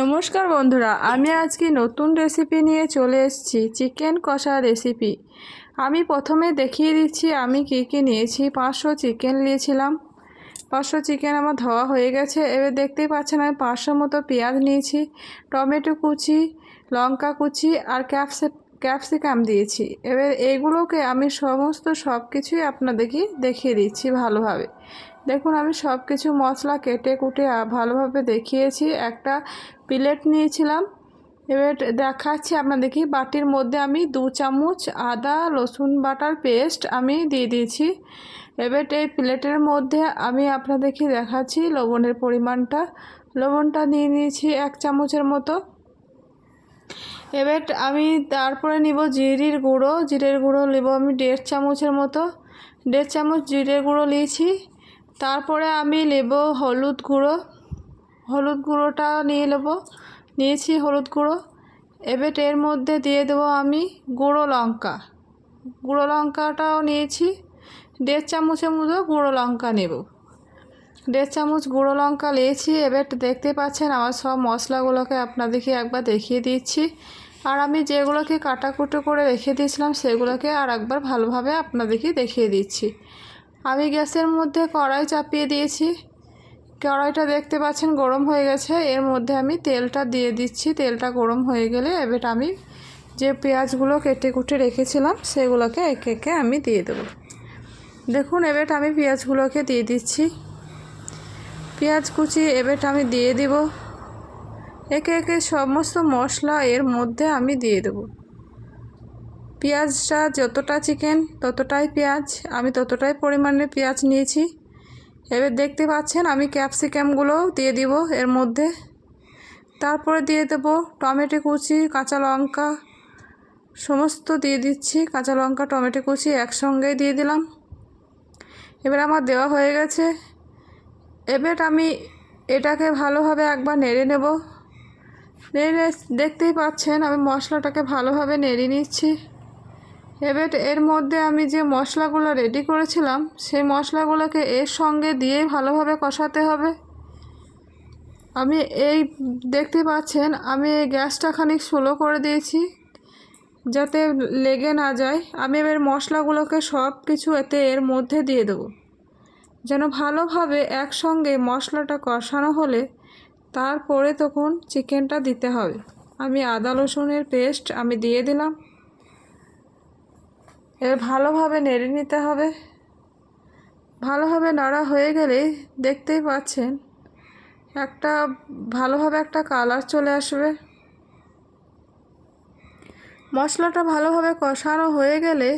নমস্কার বন্ধুরা, আমি আজকে নতুন রেসিপি নিয়ে চলে এসেছি চিকেন কষা রেসিপি আমি প্রথমে দেখিয়ে দিচ্ছি, আমি কী কী নিয়েছি, পাঁচশো চিকেন নিয়েছিলাম। পাঁচশো চিকেন আমার ধোয়া হয়ে গেছে, এবার দেখতেই পাচ্ছেন আমি পাঁচশো মতো পেঁয়াজ নিয়েছি, টমেটো কুচি, লঙ্কা কুচি আর ক্যাপসি ক্যাপসিকাম দিয়েছি। এবার এইগুলোকে আমি সমস্ত সব কিছুই আপনাদেরকে দেখিয়ে দিচ্ছি ভালোভাবে। দেখুন, আমি সব কিছু মশলা কেটে কুটে ভালোভাবে দেখিয়েছি। একটা প্লেট নিয়েছিলাম। এবার দেখাচ্ছি আপনাদেরকে, বাটির মধ্যে আমি দু চামচ আদা, রসুন বাটার পেস্ট আমি দিয়ে দিয়েছি। এবার এই প্লেটের মধ্যে আমি আপনাদেরকে দেখাচ্ছি লবণের পরিমাণটা। লবণটা নিয়ে নিয়েছি এক চামচের মতো। এবার আমি তারপরে নিব জিরির গুঁড়ো। জিরের গুঁড়ো নেব আমি দেড় চামচের মতো। দেড় চামচ জিরের গুঁড়ো নিয়েছি। তারপরে আমি নেব হলুদ গুঁড়ো। হলুদ গুঁড়োটা নিয়ে নেব। নিয়েছি হলুদ গুঁড়ো। এবার এর মধ্যে দিয়ে দেবো আমি গুঁড়ো লঙ্কা। গুঁড়ো লঙ্কাটাও নিয়েছি। দেড় চামচের মতো গুঁড়ো লঙ্কা নেব। দেড় চামচ গুঁড়ো লঙ্কা নিয়েছি, এবার দেখতে পাচ্ছেন আমার সব মশলাগুলোকে আপনাদেরকে একবার দেখিয়ে দিচ্ছি। আর আমি যেগুলোকে কাটাকুটো করে রেখে দিয়েছিলাম, সেগুলোকে আর একবার ভালোভাবে আপনাদেরকে দেখিয়ে দিচ্ছি। আমি গ্যাসের মধ্যে কড়াই চাপিয়ে দিয়েছি। কড়াইটা দেখতে পাচ্ছেন গরম হয়ে গেছে, এর মধ্যে আমি তেলটা দিয়ে দিচ্ছি। তেলটা গরম হয়ে গেলে এবার আমি যে পেঁয়াজগুলো কেটে কুটে রেখেছিলাম, সেগুলোকে একে একে আমি দিয়ে দেবো। দেখুন, এবার আমি পেঁয়াজগুলোকে দিয়ে দিচ্ছি। পেঁয়াজ কুচি এবার আমি দিয়ে দিব। একে একে সমস্ত মশলা এর মধ্যে আমি দিয়ে দেব। পেঁয়াজটা যতটা চিকেন ততটাই পেঁয়াজ, আমি ততটাই পরিমাণে পেঁয়াজ নিয়েছি। এবার দেখতে পাচ্ছেন আমি ক্যাপসিকামগুলোও দিয়ে দিব এর মধ্যে। তারপরে দিয়ে দেব টমেটো কুচি, কাঁচা লঙ্কা, সমস্ত দিয়ে দিচ্ছি কাঁচা লঙ্কা, টমেটো কুচি একসঙ্গেই দিয়ে দিলাম। এবার আমার দেওয়া হয়ে গেছে। এবার আমি এটাকে ভালোভাবে একবার নেড়ে নেব। নেড়ে দেখতেই পাচ্ছেন, আমি মশলাটাকে ভালোভাবে নেড়ে নিচ্ছি। এবার এর মধ্যে আমি যে মশলাগুলো রেডি করেছিলাম, সেই মশলাগুলোকে এর সঙ্গে দিয়ে ভালোভাবে কষাতে হবে। আমি এই দেখতে পাচ্ছেন, আমি এই গ্যাসটা খানিক স্লো করে দিয়েছি যাতে লেগে না যায়। আমি এবার মশলাগুলোকে সব কিছু এতে এর মধ্যে দিয়ে দেবো। যেন ভালোভাবে একসঙ্গে মশলাটা কষানো হলে তারপরে তখন চিকেনটা দিতে হবে। আমি আদা, রসুনের পেস্ট আমি দিয়ে দিলাম। এবার ভালোভাবে নেড়ে নিতে হবে। ভালোভাবে নাড়া হয়ে গেলে দেখতেই পাচ্ছেন, একটা ভালোভাবে একটা কালার চলে আসবে। মশলাটা ভালোভাবে কষানো হয়ে গেলে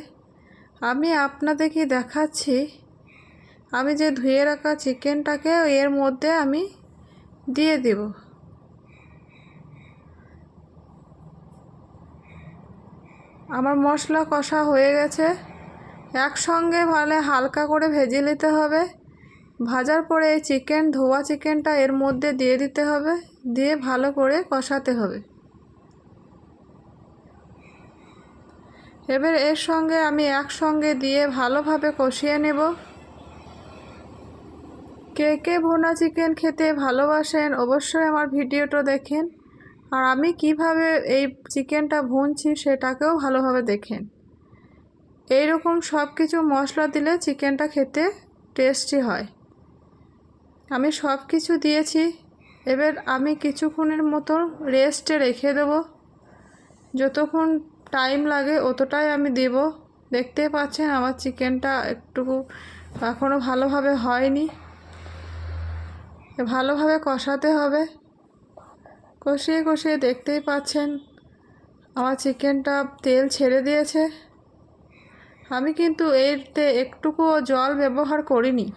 আমি আপনাদেরকে দেখাচ্ছি আমি যে ধুয়ে রাখা চিকেনটাকে এর মধ্যে আমি দিয়ে দেব। আমার মশলা কষা হয়ে গেছে। একসঙ্গে ভালো হালকা করে ভেজে নিতে হবে। ভাজার পরে এই চিকেন, ধোয়া চিকেনটা এর মধ্যে দিয়ে দিতে হবে। দিয়ে ভালো করে কষাতে হবে। এবার এর সঙ্গে আমি একসঙ্গে দিয়ে ভালোভাবে কষিয়ে নেব। কে কে ভুনা চিকেন খেতে ভালোবাসেন অবশ্যই আমার ভিডিওটা দেখেন। আর আমি কীভাবে এই চিকেনটা ভুনছি সেটাকেও ভালোভাবে দেখেন। এই রকম সব কিছু মশলা দিলে চিকেনটা খেতে টেস্টি হয়। আমি সব কিছু দিয়েছি। এবার আমি কিছুক্ষণের মতো রেস্টে রেখে দেব। যতক্ষণ টাইম লাগে অতটাই আমি দেব। দেখতে পাচ্ছেন আমার চিকেনটা একটুকু এখনও ভালোভাবে হয়নি। ভালোভাবে কষাতে হবে। কষিয়ে কষিয়ে দেখতেই পাচ্ছেন, আমার চিকেনটা তেল ছেড়ে দিয়েছে। আমি কিন্তু এরতে একটুকুও জল ব্যবহার করিনি।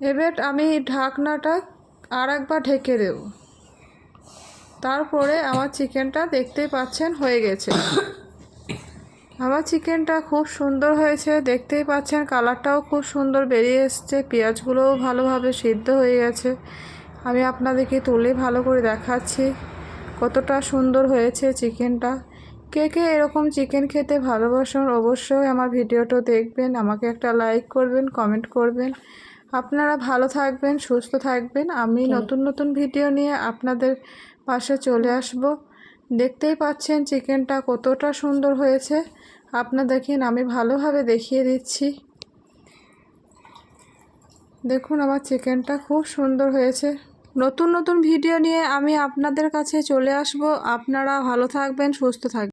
এবার আমি ঢাকনাটা আর একবার ঢেকে দেব। তারপরে আমার চিকেনটা দেখতেই পাচ্ছেন হয়ে গেছে। আমার চিকেনটা খুব সুন্দর হয়েছে দেখতেই পাচ্ছেন কালারটাও খুব সুন্দর বেরিয়ে এসছে পেঁয়াজগুলোও ভালোভাবে সিদ্ধ হয়ে গেছে। আমি আপনাদেরকে তুলে ভালো করে দেখাচ্ছি কতটা সুন্দর হয়েছে চিকেনটা। কে কে এরকম চিকেন খেতে ভালোবাসেন অবশ্যই আমার ভিডিওটা দেখবেন আমাকে একটা লাইক করবেন কমেন্ট করবেন। আপনারা ভালো থাকবেন সুস্থ থাকবেন। আমি নতুন নতুন ভিডিও নিয়ে আপনাদের পাশে চলে আসব। দেখতেই পাচ্ছেন চিকেনটা কতটা সুন্দর হয়েছে। আপনার দেখেন, আমি ভালোভাবে দেখিয়ে দিচ্ছি। দেখুন, আমার চিকেনটা খুব সুন্দর হয়েছে। নতুন নতুন ভিডিও নিয়ে আমি আপনাদের কাছে চলে আসব। আপনারা ভালো থাকবেন, সুস্থ থাকবেন।